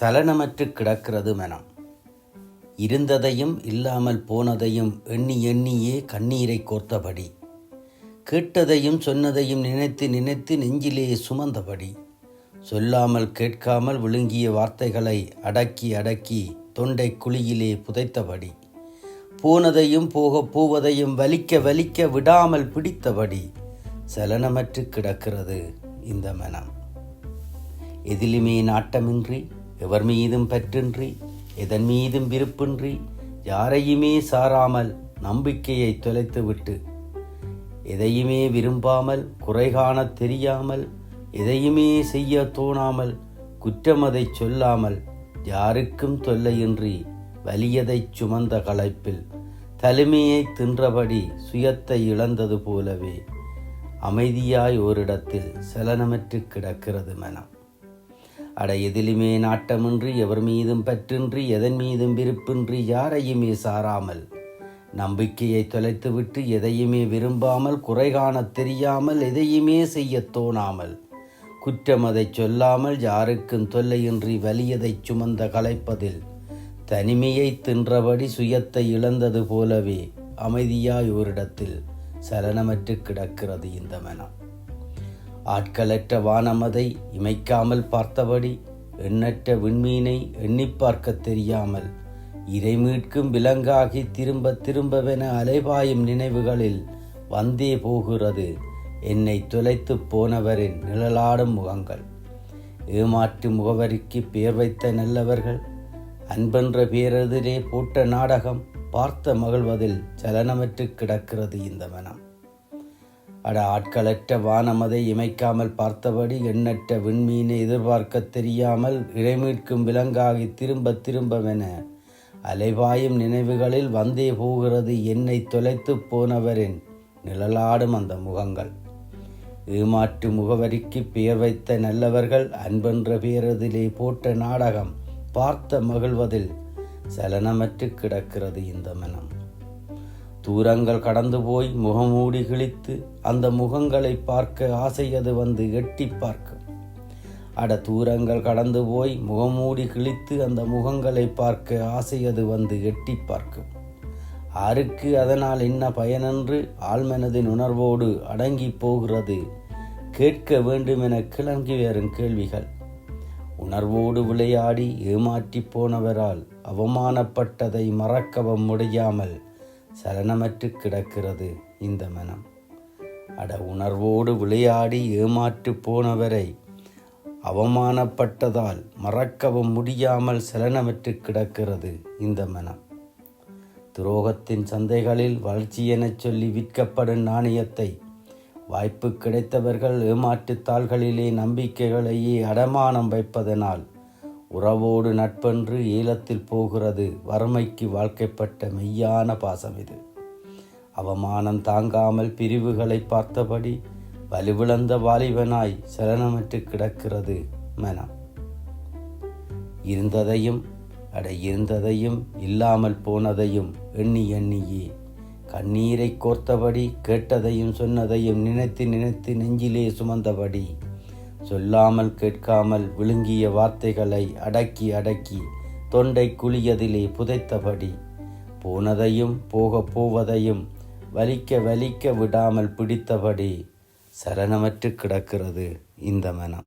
சலனமற்று கிடக்கிறது மனம். இருந்ததையும் இல்லாமல் போனதையும் எண்ணி எண்ணியே கண்ணீரை கோர்த்தபடி. கேட்டதையும் சொன்னதையும் நினைத்து நினைத்து நெஞ்சிலேயே சுமந்தபடி. சொல்லாமல் கேட்காமல் விழுங்கிய வார்த்தைகளை அடக்கி அடக்கி தொண்டை குழியிலே புதைத்தபடி. போனதையும் போக போவதையும் வலிக்க வலிக்க விடாமல் பிடித்தபடி சலனமற்று கிடக்கிறது இந்த மனம். எதிலுமே நாட்டமின்றி எவர் மீதும் பற்றின்றி எதன் மீதும் விருப்பின்றி யாரையுமே சாராமல் நம்பிக்கையை தொலைத்துவிட்டு எதையுமே விரும்பாமல் குறை காணத் தெரியாமல் எதையுமே செய்ய தோணாமல் குற்றமதை சொல்லாமல் யாருக்கும் தொல்லையின்றி வலியதைச் சுமந்த களைப்பில் தலைமையை தின்றபடி சுயத்தை இழந்தது போலவே அமைதியாய் ஓரிடத்தில் சலனமற்று கிடக்கிறது மனம். அட எதிலுமே நாட்டமின்றி எவர் மீதும் பற்றின்றி எதன் மீதும் விருப்பின்றி யாரையுமே சாராமல் நம்பிக்கையை தொலைத்துவிட்டு எதையுமே விரும்பாமல் குறை காணத் தெரியாமல் எதையுமே செய்யத் தோணாமல் குற்றம் அதைச் சொல்லாமல் யாருக்கும் தொல்லையின்றி வலியதைச் சுமந்த கலைப்பதில் தனிமையை தின்றபடி சுயத்தை இழந்தது போலவே அமைதியாய் ஓரிடத்தில் சலனமற்று கிடக்கிறது இந்த மனம். ஆட்களற்ற வானமதை இமைக்காமல் பார்த்தபடி எண்ணற்ற விண்மீனை எண்ணிப் பார்க்க தெரியாமல் இறை மீட்கும் விலங்காகி திரும்ப திரும்பவென அலைபாயும் நினைவுகளில் வந்தே போகிறது என்னை தொலைத்து போனவரின் நிழலாடும் முகங்கள். ஏமாற்று முகவரிக்கு பெயர் வைத்த நல்லவர்கள் அன்பென்ற பேரதிலே போட்ட நாடகம் பார்த்த மகிழ்வதில் சலனமற்று கிடக்கிறது இந்த மனம். அட ஆட்களற்ற வானமதை இமைக்காமல் பார்த்தபடி எண்ணற்ற விண்மீனை எதிர்பார்க்க தெரியாமல் இடைமீட்கும் விலங்காகி திரும்ப திரும்பவென அலைவாயும் நினைவுகளில் வந்தே போகிறது என்னை தொலைத்து போனவரின் நிழலாடும் அந்த முகங்கள். ஏமாற்று முகவரிக்கு பெயர் வைத்த நல்லவர்கள் அன்பென்ற பேரதிலே போட்ட நாடகம் பார்த்த மகிழ்வதில் சலனமற்று கிடக்கிறது இந்த மனம். தூரங்கள் கடந்து போய் முகமூடி கிழித்து அந்த முகங்களை பார்க்க ஆசையது வந்து எட்டி பார்க்கும். அட தூரங்கள் கடந்து போய் முகமூடி கிழித்து அந்த முகங்களை பார்க்க ஆசையது வந்து எட்டி பார்க்கும். ஆருக்கு அதனால் என்ன பயனென்று ஆழ்மனதின் உணர்வோடு அடங்கி போகிறது. கேட்க வேண்டுமென கிளங்கி வரும் கேள்விகள். உணர்வோடு விளையாடி ஏமாற்றி போனவரால் அவமானப்பட்டதை மறக்கவும் முடியாமல் சலனமற்று கிடக்கிறது இந்த மனம். அட உணர்வோடு விளையாடி ஏமாற்று போனவரை அவமானப்பட்டதால் மறக்கவும் முடியாமல் சலனமற்று கிடக்கிறது இந்த மனம். துரோகத்தின் சந்தைகளில் வளர்ச்சி எனச் சொல்லி விற்கப்படும் நாணயத்தை வாய்ப்பு கிடைத்தவர்கள் ஏமாற்றுத்தாள்களிலே நம்பிக்கைகளையே அடமானம் வைப்பதனால் உறவோடு நட்பென்று ஈழத்தில் போகிறது வறுமைக்கு வாழ்க்கைப்பட்ட மெய்யான பாசம் இது. அவமானம் தாங்காமல் பிரிவுகளை பார்த்தபடி வலுவிழந்த வாலிபனாய் சலனமற்று கிடக்கிறது மனம். இருந்ததையும் அட இருந்ததையும் இல்லாமல் போனதையும் எண்ணி எண்ணியே. கண்ணீரை கோர்த்தபடி கேட்டதையும் சொன்னதையும் நினைத்து நினைத்து நெஞ்சிலே சுமந்தபடி சொல்லாமல் கேட்காமல் விழுங்கிய வார்த்தைகளை அடக்கி அடக்கி தொண்டை குழியதிலே புதைத்தபடி போனதையும் போகப் போவதையும் வலிக்க வலிக்க விடாமல் பிடித்தபடி சலனமற்று கிடக்கிறது இந்த மனம்.